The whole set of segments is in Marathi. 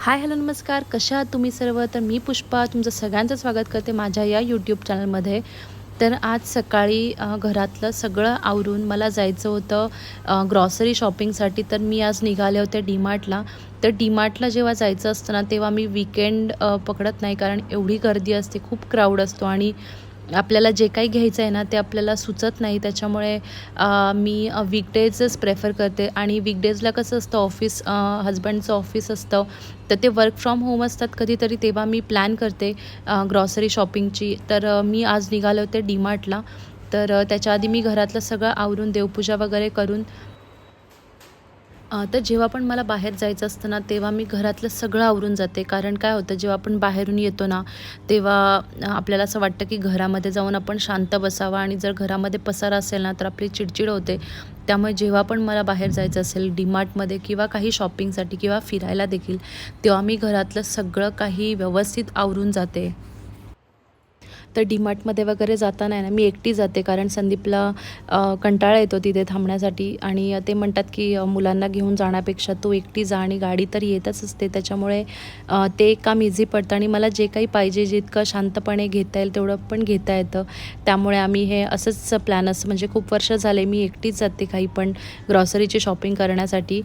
हाय हॅलो नमस्कार. कशा आहात तुम्ही सर्व? तर मी पुष्पा तुमचं सगळ्यांचं स्वागत करते माझ्या या यूट्यूब चॅनलमध्ये तर आज सकाळी घरातलं सगळं आवरून मला जायचं होतं ग्रॉसरी शॉपिंगसाठी तर मी आज निघाले होते डीमार्टला तर डीमार्टला जेव्हा जायचं असतं ना तेव्हा मी विकेंड पकडत नाही कारण एवढी गर्दी असते खूप क्राऊड असतो आणि आपल्याला जे काही घ्यायचं आहे ना ते आपल्याला सुचत नाही. त्याच्यामुळे मी वीकडेजच प्रेफर करते. आणि वीकडेजला कसं असतं ऑफिस हजबंडचं ऑफिस असतं तर ते वर्क फ्रॉम होम असतात कधीतरी तेव्हा मी प्लॅन करते ग्रॉसरी शॉपिंगची तर मी आज निघाले होते डीमार्टला तर त्याच्या आधी मी घरातलं सगळं आवरून देवपूजा वगैरे करून तर जेव्हा पण मला बाहेर जायचं असतं ना तेव्हा मी घरातलं सगळं आवरून जाते. कारण काय होतं जेव्हा आपण बाहेरून येतो ना तेव्हा आपल्याला असं वाटतं की घरामध्ये जाऊन आपण शांत बसावा आणि जर घरामध्ये पसारा असेल ना तर आपली चिडचिड होते. त्यामुळे जेव्हा पण मला बाहेर जायचं असेल डीमार्टमध्ये किंवा काही शॉपिंगसाठी किंवा फिरायला देखील तेव्हा मी घरातलं सगळं काही व्यवस्थित आवरून जाते. तर डीमार्टमध्ये वगैरे जाताना आहे ना मी एकटी जाते. कारण संदीपला कंटाळा येतो तिथे थांबण्यासाठी. आणि ते म्हणतात की मुलांना घेऊन जाण्यापेक्षा तू एकटी जा आणि गाडी तर येतच असते. त्याच्यामुळे ते एक काम इझी पडतं. आणि मला जे काही पाहिजे जितकं शांतपणे घेता येईल तेवढं पण घेता येतं. त्यामुळे आम्ही हे असंच प्लॅन असं म्हणजे खूप वर्ष झाले मी एकटीच जाते काही पण ग्रॉसरीची शॉपिंग करण्यासाठी.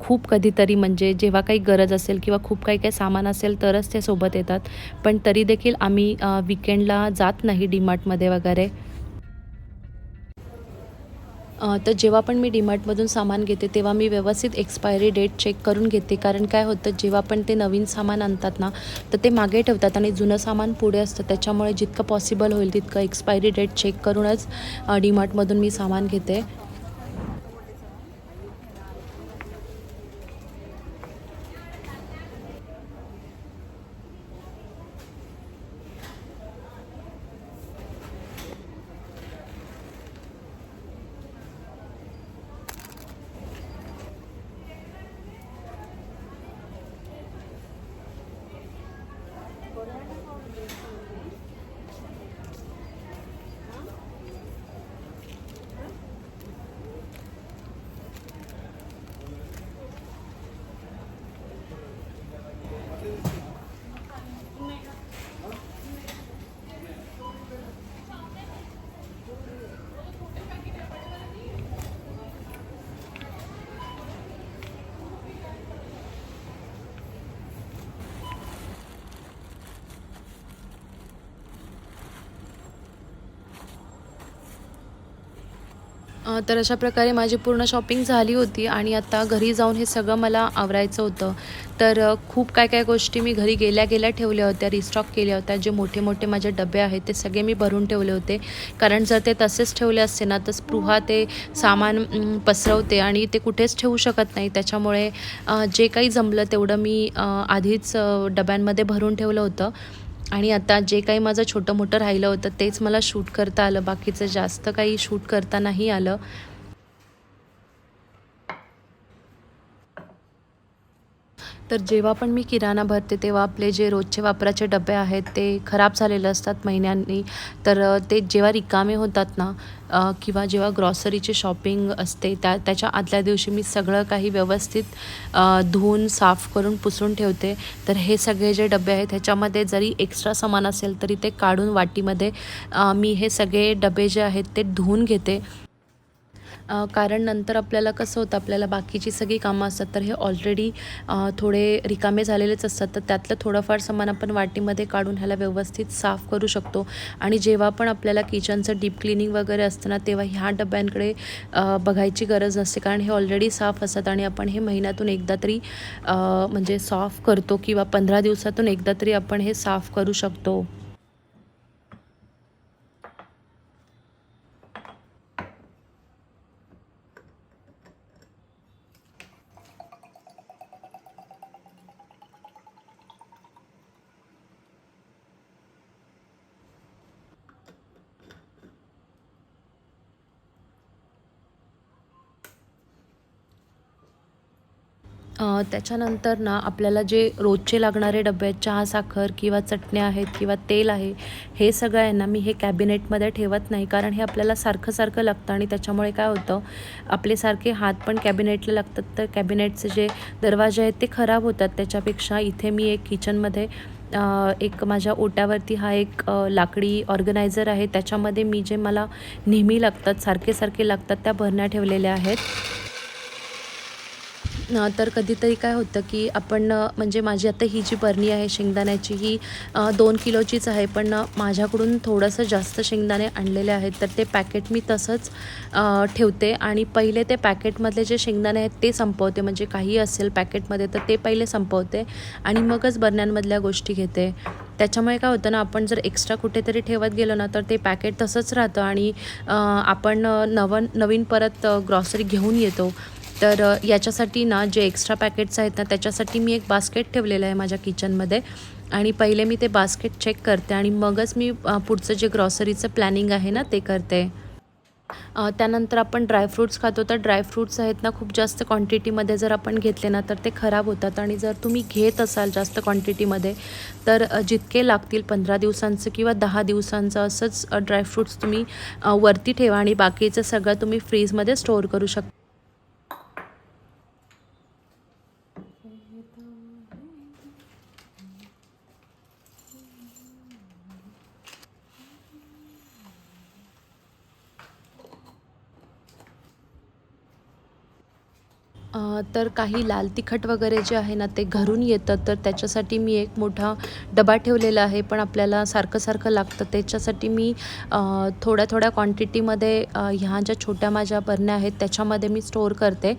खूप कधीतरी म्हणजे जेव्हा काही गरज असेल किंवा खूप काही काही सामान असेल तरच ते सोबत येतात. पण तरी देखील आम्ही विकेंडला जात नाही डीमार्टमध्ये वगैरे. तर जेव्हा पण मी डीमार्टमधून सामान घेते तेव्हा मी व्यवस्थित एक्सपायरी डेट चेक करून घेते. कारण काय होतं जेव्हा पण ते नवीन सामान आणतात ना तर ते मागे ठेवतात आणि जुनं सामान पुढे असतं. त्याच्यामुळे जितकं पॉसिबल होईल तितकं एक्सपायरी डेट चेक करूनच डीमार्टमधून मी सामान घेते. तर अशा प्रकारे माझी पूर्ण शॉपिंग झाली होती आणि आता घरी जाऊन हे सगळं मला आवरायचं होतं. तर खूप काय काय गोष्टी मी घरी गेल्या गेल्या ठेवल्या होत्या रिस्टॉक केल्या होत्या. जे मोठे मोठे माझे डबे आहेत ते सगळे मी भरून ठेवले होते. कारण जर ते तसेच ठेवले असते ना तर स्पृहा ते सामान पसरवते आणि ते कुठेच ठेवू शकत नाही. त्याच्यामुळे जे काही जमलं तेवढं मी आधीच डब्यांमध्ये भरून ठेवलं होतं. आणि आता जे काही माझं छोटं मोठं राहिलं होतं तेच मला शूट करता आलं. बाकीचं जास्त काही शूट करता नाही आलं. तर जेव्हा पण मी किराणा भरते तेव्हा आपले जे रोजचे वापराचे डबे आहेत ते खराब झालेले असतात महिन्यांनी. तर ते जेव्हा रिकामे होतात ना किंवा जेव्हा ग्रॉसरीची शॉपिंग असते त्या त्याच्या आदल्या दिवशी मी सगळं काही व्यवस्थित धुवून साफ करून पुसून ठेवते. तर हे सगळे जे डबे आहेत ह्याच्यामध्ये जरी एक्स्ट्रा सामान असेल तरी ते काढून वाटीमध्ये मी हे सगळे डबे जे आहेत ते धुवून घेते. कारण नंतर आपल्याला कसं होतं आपल्याला बाकीची सगळी कामं असतात तर हे ऑलरेडी थोडे रिकामे झालेलेच असतात. तर त्यातलं थोडंफार सामान आपण वाटीमध्ये काढून ह्याला व्यवस्थित साफ करू शकतो. आणि जेव्हा पण आपल्याला किचनचं डीप क्लिनिंग वगैरे असतं ना तेव्हा ह्या डब्यांकडे बघायची गरज नसते. कारण हे ऑलरेडी साफ असतात आणि आपण हे महिन्यातून एकदा तरी म्हणजे साफ करतो किंवा पंधरा दिवसातून एकदा तरी आपण हे साफ करू शकतो. त्याच्यानंतर ना आपल्याला जे रोजचे लागणारे डबे आहेत चहा साखर किंवा चटण्या आहेत किंवा तेल आहे हे सगळं आहे ना मी हे कॅबिनेटमध्ये ठेवत नाही. कारण हे आपल्याला सारखं सारखं लागतं आणि त्याच्यामुळे काय होतं आपले सारखे हात पण कॅबिनेटला लागतात. तर कॅबिनेटचे जे दरवाजे आहेत ते खराब होतात. त्याच्यापेक्षा इथे मी एक किचनमध्ये एक माझ्या ओट्यावरती हा एक लाकडी ऑर्गनायझर आहे. त्याच्यामध्ये मी जे मला नेहमी लागतात सारखे सारखे लागतात त्या भरण्या ठेवलेल्या आहेत. तर कधीतरी काय होतं की आपण म्हणजे माझी आता ही जी बरणी आहे शेंगदाण्याची ही दोन किलोचीच आहे पण माझ्याकडून थोडंसं जास्त शेंगदाणे आणलेले आहेत तर ते पॅकेट मी तसंच ठेवते. आणि पहिले ते पॅकेटमधले जे शेंगदाणे आहेत ते संपवते. म्हणजे काही असेल पॅकेटमध्ये तर ते पहिले संपवते आणि मगच बरण्यांमधल्या गोष्टी घेते. त्याच्यामुळे काय होतं ना आपण जर एक्स्ट्रा कुठेतरी ठेवत गेलो ना तर ते पॅकेट तसंच राहतं आणि आपण नवन नवीन परत ग्रॉसरी घेऊन येतो. तर याच्यासाठी ना जे एक्स्ट्रा पॅकेट्स आहेत ना त्याच्यासाठी मी एक बास्केट ठेवलेलं आहे माझ्या किचनमध्ये आणि पहिले मी ते बास्केट चेक करते आणि मगच मी पुढचं जे ग्रॉसरीचं प्लॅनिंग आहे ना ते करते. त्यानंतर आपण ड्रायफ्रूट्स खातो. तर ड्रायफ्रूट्स आहेत ना खूप जास्त क्वांटिटीमध्ये जर आपण घेतले ना तर ते खराब होतात. आणि जर तुम्ही घेत असाल जास्त क्वांटिटीमध्ये तर जितके लागतील पंधरा दिवसांचं किंवा दहा दिवसांचं असंच ड्रायफ्रूट्स तुम्ही वरती ठेवा. आणि बाकीचं सगळं तुम्ही फ्रीजमध्ये स्टोअर करू शकता. तर काही लाल तिखट वगैरे जे आहे ना ते घरून येतं. तर त्याच्यासाठी मी एक मोठा डबा ठेवलेला आहे. पण आपल्याला सारखं सारखं लागतं. त्याच्यासाठी मी थोड्या थोड्या क्वांटिटीमध्ये ह्या ज्या छोट्या माझ्या बरण्या आहेत त्याच्यामध्ये मी स्टोअर करते.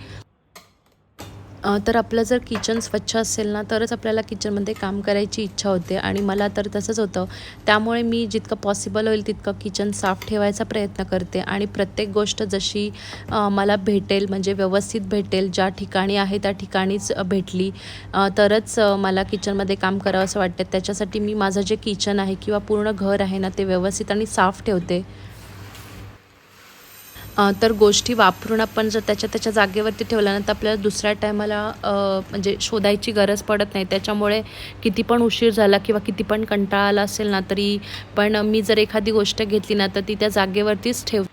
तर आपलं जर किचन स्वच्छ असेल ना तरच आपल्याला किचनमध्ये काम करायची इच्छा होते. आणि मला तर तसंच होतं. त्यामुळे मी जितकं पॉसिबल होईल तितकं किचन साफ ठेवायचा प्रयत्न करते. आणि प्रत्येक गोष्ट जशी मला भेटेल म्हणजे व्यवस्थित भेटेल ज्या ठिकाणी आहे त्या ठिकाणीच भेटली तरच मला किचनमध्ये काम करावं असं वाटतं. त्याच्यासाठी मी माझं जे किचन आहे किंवा पूर्ण घर आहे ना ते व्यवस्थित आणि साफ ठेवते. तर गोष्टी वापरून आपण जर त्याच्या त्याच्या जागेवरती ठेवल्या ना तर आपल्याला दुसऱ्या टायमाला म्हणजे शोधायची गरज पडत नाही. त्याच्यामुळे किती पण उशीर झाला किंवा किती पण कंटाळा आला असेल ना तरी पण मी जर एखादी गोष्ट घेतली ना तर ती त्या जागेवरतीच ठेव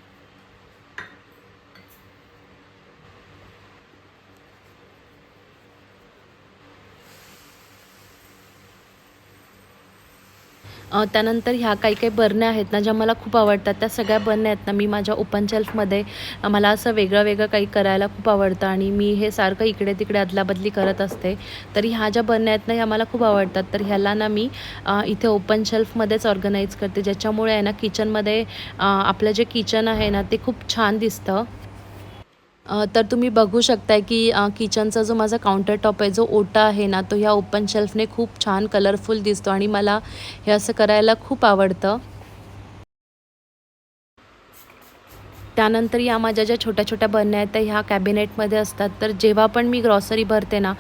त्यानंतर ह्या काही काही बरण्या आहेत ना ज्या मला खूप आवडतात त्या सगळ्या बरण्या आहेत ना मी माझ्या ओपन शेल्फमध्ये मला असं वेगळं वेगळं काही करायला खूप आवडतं आणि मी हे सारखं इकडे तिकडे अदलाबदली करत असते. तर ह्या ज्या बरण्या आहेत ना ह्या मला खूप आवडतात. तर ह्याला ना मी इथे ओपन शेल्फमध्येच ऑर्गनाईज करते ज्याच्यामुळे आहे ना किचनमध्ये आपलं जे किचन आहे ना ते खूप छान दिसतं. तर तुम्ही बघू शकताय की किचनचा जो माझा काउंटर टॉप आहे जो ओटा आहे ना तो ह्या ओपन शेल्फने खूप छान कलरफुल दिसतो आणि मला हे असं करायला खूप आवडतं. त्यानंतर या माझ्या ज्या छोट्या छोट्या बरण्या आहेत त्या ह्या कॅबिनेटमध्ये असतात. तर जेव्हा पण मी ग्रॉसरी भरते ना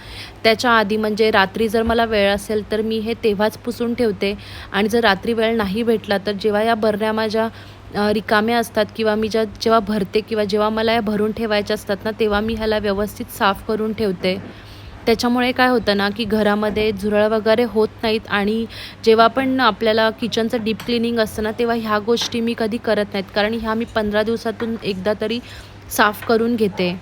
त्याच्या आधी म्हणजे रात्री जर मला वेळ असेल तर मी हे तेव्हाच पुसून ठेवते. आणि जर रात्री वेळ नाही भेटला तर जेव्हा या बरण्या माझ्या रिकाम्या असतात किंवा मी ज्या जेव्हा भरते किंवा जेव्हा मला या भरून ठेवायच्या असतात ना तेव्हा मी ह्याला व्यवस्थित साफ करून ठेवते. त्याच्यामुळे काय होतं ना की घरामध्ये झुरळ वगैरे होत नाहीत आणि जेव्हा पण आपल्याला किचनचं डीप क्लिनिंग असतं ना तेव्हा ह्या गोष्टी मी कधी करत नाहीत. कारण ह्या मी पंधरा दिवसातून एकदा तरी साफ करून घेते.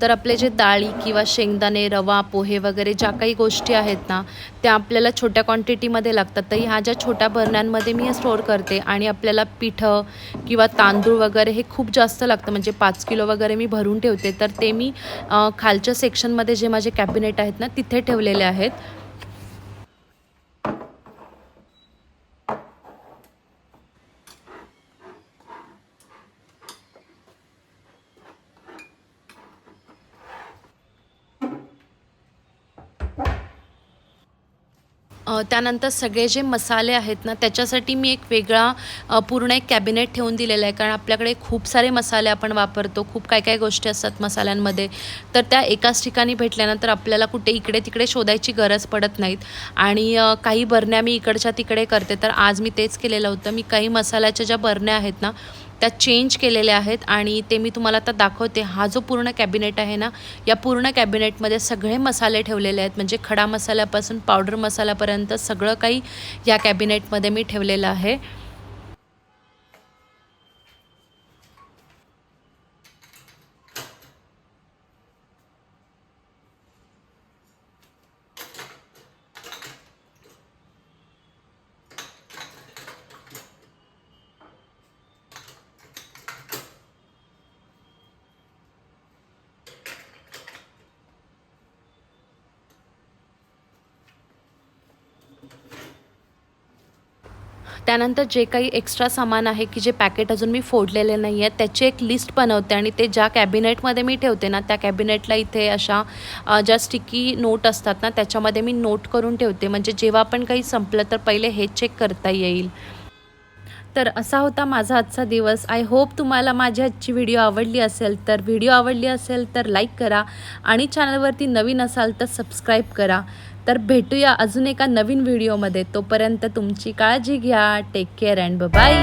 तर आपले जे डाळी किंवा शेंगदाणे रवा पोहे वगैरे ज्या काही गोष्टी आहेत ना त्या आपल्याला छोट्या क्वांटिटीमध्ये लागतात. तर ह्या ज्या छोट्या बरण्यांमध्ये मी स्टोअर करते आणि आपल्याला पिठं किंवा तांदूळ वगैरे हे खूप जास्त लागतं. म्हणजे पाच किलो वगैरे मी भरून ठेवते. तर ते मी खालच्या सेक्शनमध्ये जे माझे कॅबिनेट आहेत ना तिथे ठेवलेले आहेत. त्यानंतर सगळे जे मसाले आहेत ना त्याच्यासाठी मी एक वेगळा पूर्ण एक कॅबिनेट ठेवून दिलेला आहे. कारण आपल्याकडे खूप सारे मसाले आपण वापरतो खूप काय काय गोष्टी असतात मसाल्यांमध्ये. तर त्या एकाच ठिकाणी भेटल्यानंतर आपल्याला कुठे इकडे तिकडे शोधायची गरज पडत नाहीत. आणि काही बरण्या मी इकडच्या तिकडे करते. तर आज मी तेच केलेलं होतं. मी काही मसाल्याच्या ज्या बरण्या आहेत ना त्या चेंज केलेल्या आहेत आणि ते मी तुम्हाला आता दाखवते. हा जो पूर्ण कॅबिनेट आहे ना या पूर्ण कॅबिनेटमध्ये सगळे मसाले ठेवलेले आहेत. म्हणजे खडा मसाल्यापासून पावडर मसाल्यापर्यंत सगळं काही या कॅबिनेटमध्ये मी ठेवलेलं आहे. त्यानंतर जे काही एक्स्ट्रा सामान आहे की जे पॅकेट अजून मी फोडलेले नाही आहेत त्याची एक लिस्ट बनवते आणि ते ज्या कॅबिनेटमध्ये मी ठेवते ना त्या कॅबिनेटला इथे अशा ज्या स्टिकी नोट असतात ना त्याच्यामध्ये मी नोट करून ठेवते. म्हणजे जेव्हा पण काही संपलं तर पहिले हे चेक करता येईल. तर असा होता माझा आजचा दिवस. आय होप तुम्हाला माझी आजची व्हिडिओ आवडली असेल तर व्हिडिओ आवडली असेल तर लाईक करा आणि चॅनलवरती नवीन असाल तर सबस्क्राईब करा. तर भेटूया अजून एका नवीन व्हिडिओमध्ये. तोपर्यंत तुमची काळजी घ्या. Take care and bye